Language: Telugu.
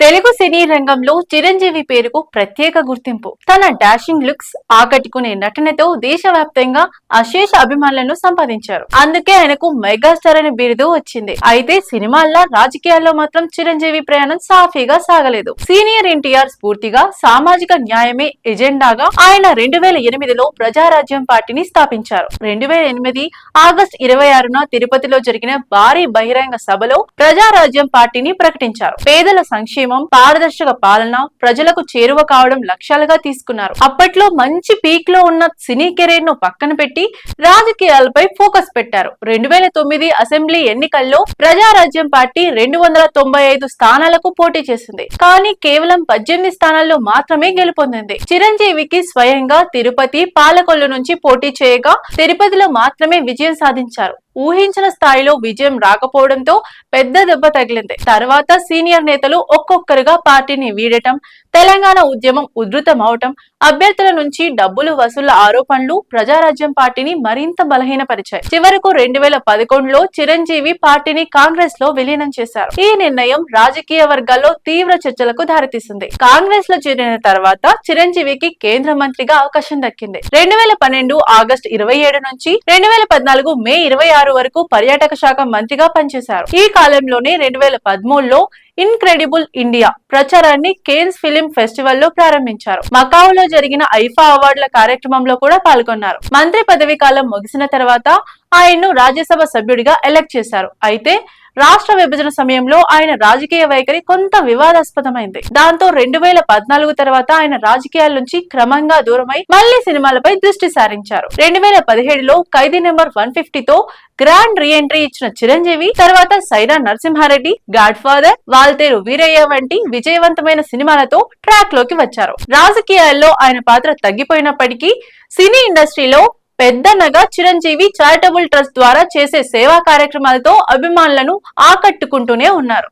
తెలుగు సినీ రంగంలో చిరంజీవి పేరుకు ప్రత్యేక గుర్తింపు. తన డాషింగ్ లుక్స్ ఆకట్టుకునే నటనతో దేశవ్యాప్తంగా అశేష అభిమానులను సంపాదించారు. అందుకే ఆయనకు మెగాస్టార్ అనే బిరుదు వచ్చింది. అయితే సినిమాల్లో రాజకీయాల్లో మాత్రం చిరంజీవి ప్రయాణం సాఫీగా సాగలేదు. సీనియర్ ఎన్టీఆర్ స్ఫూర్తిగా సామాజిక న్యాయమే ఎజెండాగా ఆయన రెండు వేల ఎనిమిదిలో ప్రజారాజ్యం పార్టీని స్థాపించారు. రెండు వేల ఎనిమిది ఆగస్టు ఇరవై ఆరున తిరుపతిలో జరిగిన భారీ బహిరంగ సభలో ప్రజారాజ్యం పార్టీని ప్రకటించారు. పేదల సంక్షేమ పారదర్శక పాలన ప్రజలకు చేరువ కావడం లక్ష్యాలుగా తీసుకున్నారు. అప్పట్లో మంచి పీక్లో ఉన్న సినీ కెరీర్ను పక్కన పెట్టి రాజకీయాలపై ఫోకస్ పెట్టారు. రెండు వేల తొమ్మిది అసెంబ్లీ ఎన్నికల్లో ప్రజారాజ్యం పార్టీ రెండు వందల తొంభై ఐదు స్థానాలకు పోటీ చేసింది. కానీ కేవలం పద్దెనిమిది స్థానాల్లో మాత్రమే గెలుపొందింది. చిరంజీవికి స్వయంగా తిరుపతి పాలకొల్లు నుంచి పోటీ చేయగా తిరుపతిలో మాత్రమే విజయం సాధించారు. ఊహించిన స్థాయిలో విజయం రాకపోవడంతో పెద్ద దెబ్బ తగిలింది. తర్వాత సీనియర్ నేతలు ఒక్కొక్కరుగా పార్టీని వీడటం తెలంగాణ ఉద్యమం ఉధృతం అభ్యర్థుల నుంచి డబ్బులు వసూళ్ళ ఆరోపణలు ప్రజారాజ్యం పార్టీని మరింత బలహీనపరిచాయి. చివరకు రెండు వేల పదకొండులో చిరంజీవి పార్టీని కాంగ్రెస్లో విలీనం చేశారు. ఈ నిర్ణయం రాజకీయ వర్గాల్లో తీవ్ర చర్చలకు దారితీసింది. కాంగ్రెస్లో చేరిన తర్వాత చిరంజీవికి కేంద్ర మంత్రిగా అవకాశం దక్కింది. రెండు వేల పన్నెండు ఆగస్టు ఇరవై ఏడు నుంచి రెండు వేల పద్నాలుగు మే ఇరవై ఆరు వరకు పర్యాటక శాఖ మంత్రిగా పనిచేశారు. ఈ కాలంలోనే రెండు వేల పదమూడులో ఇన్క్రెడిబుల్ ఇండియా ప్రచారాన్ని కేన్స్ ఫిలిం ఫెస్టివల్లో ప్రారంభించారు. మకావులో జరిగిన ఐఫా అవార్డుల కార్యక్రమంలో కూడా పాల్గొన్నారు. మంత్రి పదవి కాలం ముగిసిన తర్వాత ఆయన్ను రాజ్యసభ సభ్యుడిగా ఎలక్ట్ చేశారు. అయితే రాష్ట్ర విభజన సమయంలో ఆయన రాజకీయ వైఖరి కొంత వివాదాస్పదమైంది. దాంతో రెండు వేల పద్నాలుగు తర్వాత ఆయన రాజకీయాల నుంచి క్రమంగా దూరమై మళ్ళీ సినిమాలపై దృష్టి సారించారు. రెండు వేల పదిహేడులో ఖైదీ నెంబర్ వన్ ఫిఫ్టీతో గ్రాండ్ రీ ఎంట్రీ ఇచ్చిన చిరంజీవి తర్వాత సైరా నరసింహారెడ్డి గాడ్ ఫాదర్ ఆల్తేరు వీరయ్య వంటి విజయవంతమైన సినిమాలతో ట్రాక్లోకి వచ్చారు. రాజకీయాల్లో ఆయన పాత్ర తగ్గిపోయినప్పటికీ సినీ ఇండస్ట్రీలో పెద్దన్నగా చిరంజీవి చారిటబుల్ ట్రస్ట్ ద్వారా చేసే సేవా కార్యక్రమాలతో అభిమానులను ఆకట్టుకుంటూనే ఉన్నారు.